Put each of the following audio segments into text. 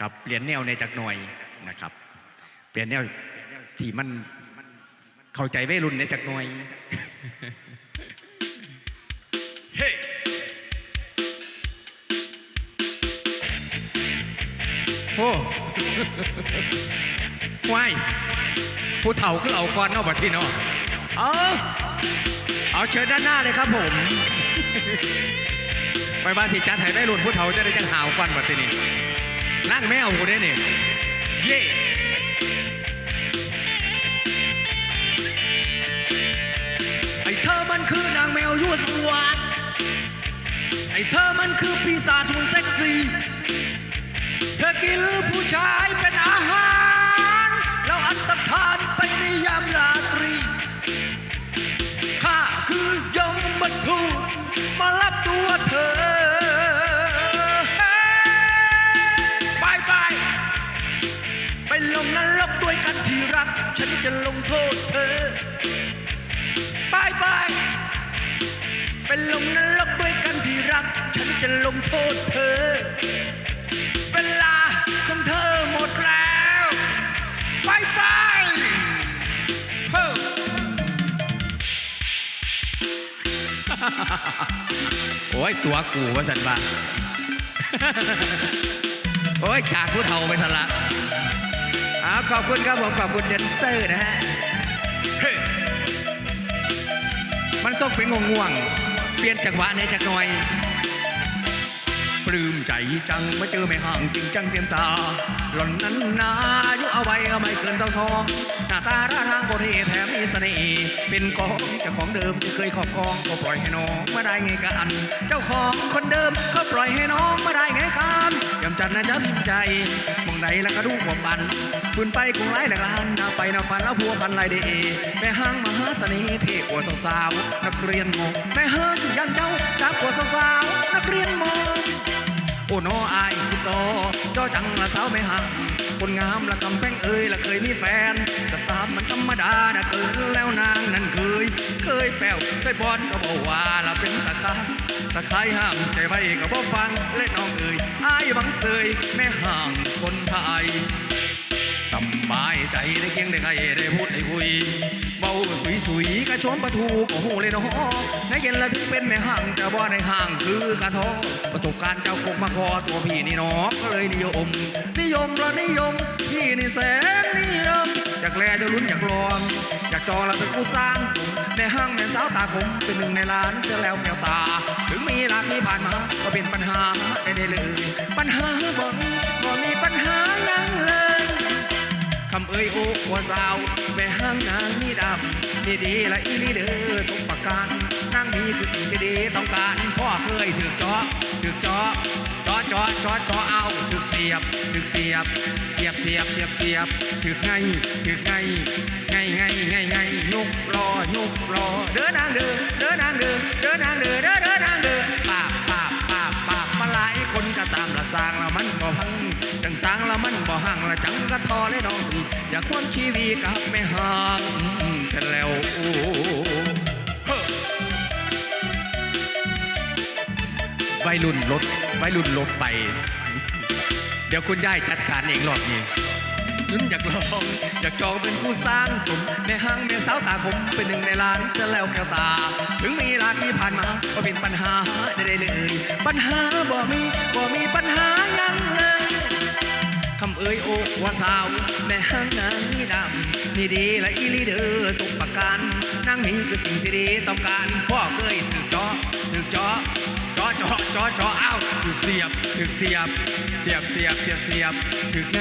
กับเปลี่ยนแนวในจักหน่อยนะครับ เปลี่ยนแนวที่มันเข้าใจวัยรุ่นในจักหน่อยเฮ้โอ้ว้ายผู้เฒ่าคือเอาก่อนเนาะบัดที่เนาะเอาเอาเชิญด้านหน้าเลยครับผมไปบ้านสิจัดให้ได้รุ่นผู้เฒ่าจะได้จังหาวก่อนบัดที่นี่ นั่งแมวกูได้นี่เย่ไอ้เธอมันคือนางแมวยั่วสวาดไอ้เธอมันคือปีศาจหุ่นเซ็กซี่ เธอกินผู้ชายเป็น นรกด้วยกันที่รัก ฉันจะลงโทษเธอไปไปไปลงนรกด้วยกันที่รัก ฉันจะลงโทษเธอ เวลาของเธอหมดแล้วไปไปเฮ้อโอ้ยตัวกูว่าสันบ้าโอ้ยขาดผู้เฒ่าไปสันละ ขอบคุณครับผมขอบคุณเดนเซอร์นะฮะเฮ้ยมันส่งเป็นง่วงๆเปลี่ยนจังหวะในจักหน่อย ปลื้มใจจังมาเจอแม่ห่างจริงจังเต็มตา หล่อนนั้นนาอายุเอาไว้ไม่เกินเท่าทองหน้าตาท่าทางโบเทแถมมีเสน่ห์เป็นกองเจ้าของเดิมที่เคยครอบครองก็ปล่อยให้น้องมาได้ไงกัน เจ้าของคนเดิมเขาปล่อยให้น้องมาได้ไงกันยำจันนะจ๊ะใจมองใดแล้วก็ดูหัวปันปืนไปคงไล่แหลกลานนาไปนาฟันแล้วพัวพันลายเดแม่ห้างมหาเสน่ห์เท่กว่าสาวๆนักเรียนมองแม่ห้างยันเจ้าจับกว่าสาวๆนักเรียนมอง โอ้โนอายโตเจ้าจังละสาวไม่ห่างคนงามละกำแพงเอ้ยละเคยมีแฟนแต่สามมันธรรมดานะเกิดแล้วนางนั้นเคย เคยแป้วเคยบอนก็บอกว่าละเป็นตะคายตะคายห้ามใจไว้ก็บอกฟังเล่นน้องเอ้ยอายบังเสยแม่ห่างคนไทย สบายใจได้เคียงได้ใครได้พูดได้คุยเบาสุยสุยๆกระชมประทูก็หูเลยเนาะในเย็นละถึงเป็นแม่ห่างแต่ว่าในห่างคือกระทอประสบการณ์เจ้าคงมาคอตัวพี่นี่เนาะก็เลยนิยม นิยมละนิยมพี่นี่แสนนิยมอยากแลจะลุ้นอยากลองอยากจองละเป็นผู้สร้างสมแม่ห้างแม่สาวตาคมเป็นหนึ่งในล้านเสียแล้วแก้วตา ถึงมีหลากที่ผ่านมาก็เป็นปัญหาได้เลย ปัญหาบ่มีก็มีปัญหายังเลย อ่ยโอ้ว่าสาวแม่ห้างนางนี่ดำนี่ดีละอีนี่เด้อสมประการนางนี้คือสิ่งที่ดีต้องการพ่อเคยถือจอถือจอจอจอจอจอเอาถือเสียบถือเสียบเสียบเสียบเสียบเสียบถือไงถือไงไงไงไงไงนุกรอนุกรอเด้อนางเด้อเด้อนางเด้อเด้อนางเด้อเด้อเด้อนางเด้อปาก อเลยน้อง อยากควงชีวีกับแม่ห่างกันแล้วโอ้ฮ้อวัยรุ่นรถวัยรุ่นรถไป เดี๋ยวคุณยายจัดการเองรอบนี้นุ่นอยากลองอยากจองเป็นผู้สร้างสมแม่ห้างแม่สาวตาผมเป็นหนึ่งในล้านเสียแล้วแก้วตา ถึงมีลาที่ผ่านมาก็เป็นปัญหาได้เลย ปัญหาบ่มีบ่มีปัญหายัง เอ่ยโอ้ว่าสาว แม่ห้างนางนี่ดำนี่ดีและอีลีเดอสุประการนางนี้คือสิ่งที่ดีต้องการพ่อเคยถึกจอถึกจอจอจอจอจออ้าวถึกเสียบถึกเสียบ เสียบเสียบเสียบเสียบถึกไง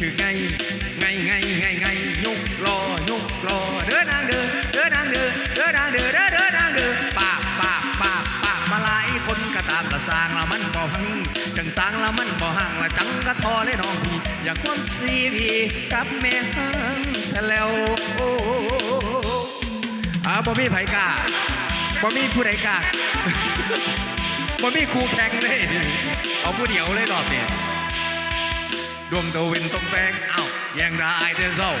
ถึกไงไงไงไงไงยุกรอยุกรอเด้อนางเด้อเด้อนางเด้อเด้อนางเด้อเด้อเด้อนางเด้อปากปากปากปากมาหลายคนก็ตามละสร้างละมันบ่หัง จังสางละมันบ่ห่างละจังก็ทอเลยน้องพี่อยากความซีพีกับแม่ห้างแต่แล้วโอ้อาบ่มีไผกล้าบ่มีผู้ใดกล้าบ่มีครูแข่งเลยเอาผู้เดียวเลยรอบนี้ดวงตะเวนต้องแปงเอ้าแย่งได้แต่เศร้า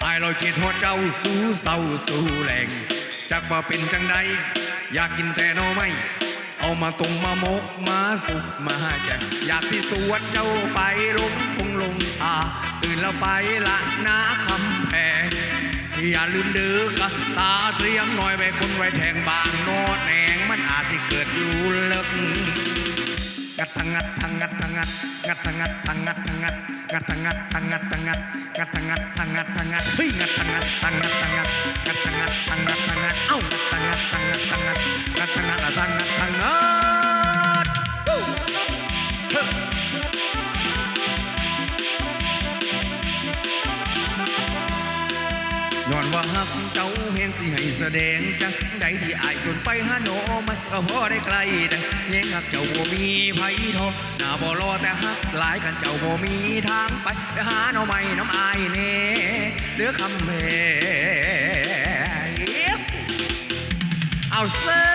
ไอ้เราคิดหัวเจ้าสู้เศร้าสู้แรงจักว่าเป็นจังใดอยากกินแต่นอไม่ เอามาตรงมาโมกมาสุกมาแจกอยากที่สวนเจ้าไปลงคงลงตาตื่นแล้วไปละนาคำแพงอย่าลืมเดือกะตาเสียมหน่อยไว้คนไว้แทงบางโนดแหนงมันอาจที่เกิดอยู่เลิกงัดทังงัดทังงัดทังงัดงัดทังงัดทังงัดทังงัด งัดทังงัดทังงัดทังงัดงัดทังงัดทังงัดทังงั ย้อนว่าฮักเจ้าเห็นสิให้แสดงจังใดที่อายส่วนไปหาโนมันก็พอได้ไกลได้แย่งหักเจ้าบ่มีไผทอหน้าบ่รอแต่ฮักหลายกันเจ้าบ่มีทางไปไปหาหน่อไม้น้ำอายเน่เหลือคำแพงเอ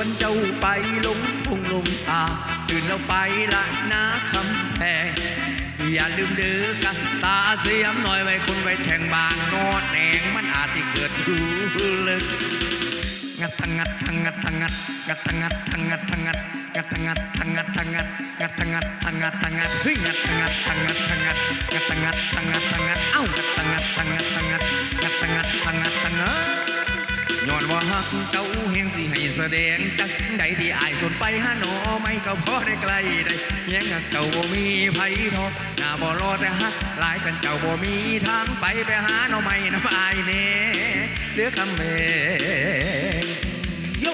วนเจ้าไปลงพงลงตาตื่นแล้วไปละนาคำแพงอย่าลืมเดือกันตาเสียมหน่อยไว้คนไว้แข่งบางงอดแหนงมันอาจที่เกิดอยู่ลึกงัดทังงัดทังงัดทังงัดงัดทังงัดทังงัดทังงัดงัดทังงัดทังงัดทังงัดงัดทังงัดทังงัดทังงัดเฮ้ยงัดทังงัดทังงัดทังงัดงัดทังงัดทังงัดทังงัดเอ้างัดทังงัดทังงัดทังงัด อนว่าฮักเจ้าเฮงสิให้แสดงจักใดที่อายสนไปหาหนอไม่ก็พอได้ไกลได้แย่งหักเจ้าบ่มีไผทอหน้าบ่รอแต่ฮักหลายกันเจ้าบ่มีทางไปไปหาหนอไม่น้ำอายแน่เหลือคำเพงโย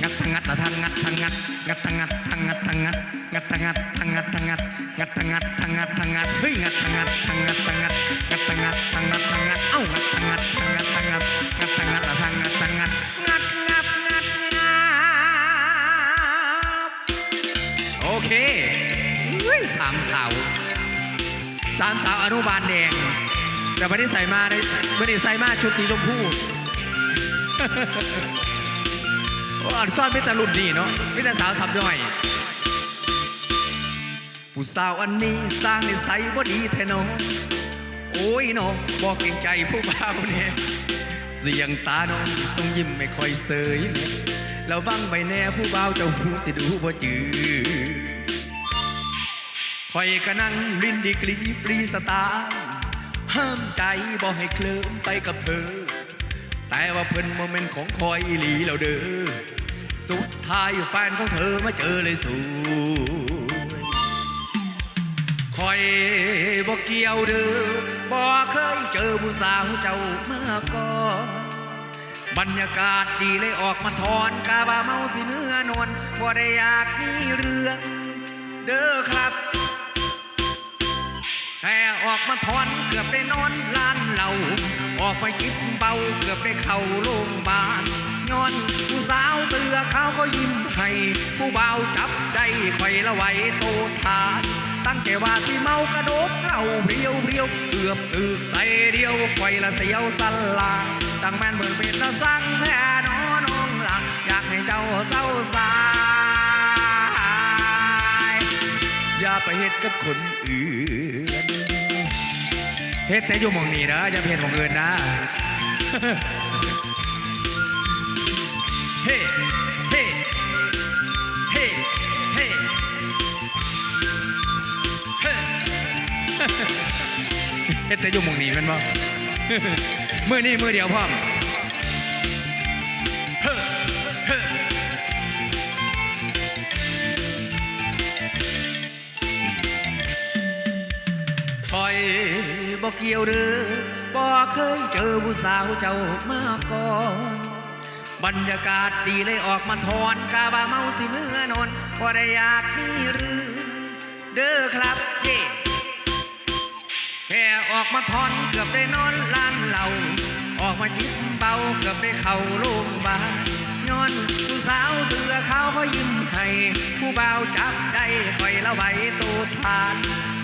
งัดทางงัดละทางงัดทางงัดงัดทางงัดทางงัดทางงัดงัดทางงัดทางงัดทางงัดงัดทางงัดทางงัดทางงัดเฮ้ยงัดทางงัดทางงัดทางงัดงัดทางงัดทางงัดทางงัดเอ้างัดทางงัดทางงัดทางงัดงัดทางงัดละทางงัด เคอุ้ยสามสาวสามสาวอนุบาลแดง แต่วันนี้ใส่มาในวันนี้ใส่มาชุดสีชมพูอ่อนซ่อนไม่แต่รุ่นดีเนาะไม่แต่สาวสับย่อยผู้สาวอันนี้สร้างในิสัยบ่ดีแท้เนอะโอ้ยเนาะบอกเก่งใจผู้บ่าวเนี่ยเสียงตาน้องต้องยิ้มไม่ค่อยเสยเนี่ยแล้วบังใบแน่ผู้บ่าวเจ้าหูสิดูบ่จือ คอยก็นั่งลินดีกรีฟรีสไตล์ห้ามใจบ่ให้เคลิ้มไปกับเธอ แต่ว่าเพิ่นโมเมนต์ของคอยอีหลีแล้วเด้อสุดท้ายแฟนของเธอมาเจอเลยสวยคอยบอกเกี่ยวเด้อบอกเคยเจอผู้สาวเจ้ามาก่อนบรรยากาศดีเลยออกมาทอนกาบาเมาสิเมื่อนอนบ่ได้อยากมีเรื่อง เด้อครับ ออกมาทอนเกือบได้นอนร้านเหล้าออกไปกินเบาเกือบได้เข้าโรงพยาบาลย้อนผู้สาวเสือเขาวก็ยิ้มให้ผู้เบาวจับได้คอยละไว้โตทานตั้งแต่ว่าที่เมากระโดดเข้าเรียวเรียวเกือบตึกใส่เดียวคอยละเสียวสันลาตั้งแม่นเบิ่งเป็นละสั่งแท้น้อน้องหลังอยากให้เจ้าเศร้าสายอย่าไปเฮ็ดกับคนอื่น เฮ็ดแต่อยู่หมองนี้นะอย่าไปเฮ็ดหมองอื่นนะ เฮ้เฮ้เฮ้เฮ้เฮ้เฮ็ดแต่อยู่หมองนี้แมันบ่ มือนี้มือเดียวพร้อม บอกเกี่ยวเด้อบอกเคยเจอผู้สาวเจ้ามาก่อนบรรยากาศดีเลยออกมาทอนกาบาเมาสิเมื่อนอนบ่ได้อยากมีเรื่องเด้อครับเย่แค่ออกมาทอนเกือบได้นอนร้านเหล้าออกมายิ้มเบาเกือบได้เข้าโรงพยาบาล อนผู้สาวเสือขาวเขายิ้มให้ผู้บ่าวจับได้คอยละไว้ตูดทาน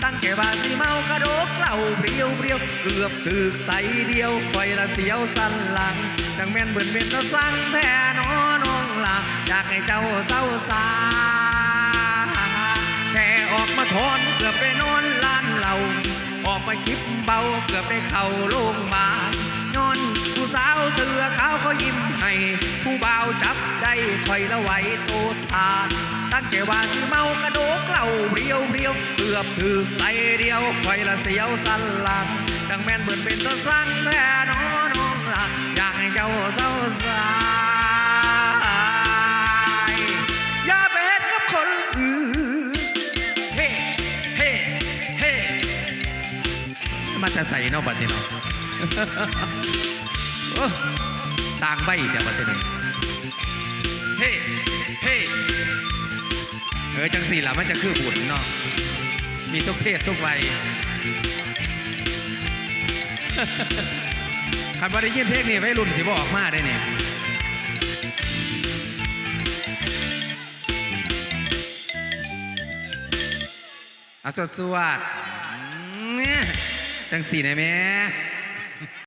ตั้งแต่ว่าสิเมากระโดกเหล่าเปรียวเปรียวเกือบถึกใสเดียวคอยละเสียวสันหลัง ดังแม่นเบิ่นเป็นละสั่งแท้น้อน้องหลังอยากให้เจ้าเศร้าสายออกมาทอนเกือบได้นอนล้านเหล่าออกมาคิดเบาเกือบได้เข้าโรงพยาบาลย้อน สาวเสือขาวเขายิ้มให้ ผู้บ่าวจับได้คอยละไหวโตทานตั้งใจว่าสิเมากระโดกเหล่าเรียวเรียวเกือบถือใส่เดียวคอยละเสียวสันหลังจังแม่นเบิ่นเป็นตะสั่งแท้น้อน้องละอยากให้เจ้าเศร้าสายอย่าไปเฮ็ดกับคนอื่นเฮ้เฮ้เฮ้มาจะใส่นอกบัดนี้เนาะ อต่างใบแต่บัดนี้เฮ้ เฮ้เออจังสี่ล่ะมันจะคือบุญเนาะมีทุกเพศทุกวัยคันว่าได้ยินเพลงนี้ไว้รุ่นสิบออกมาได้เนี่ยอาสวดสวดจังสี่นแม่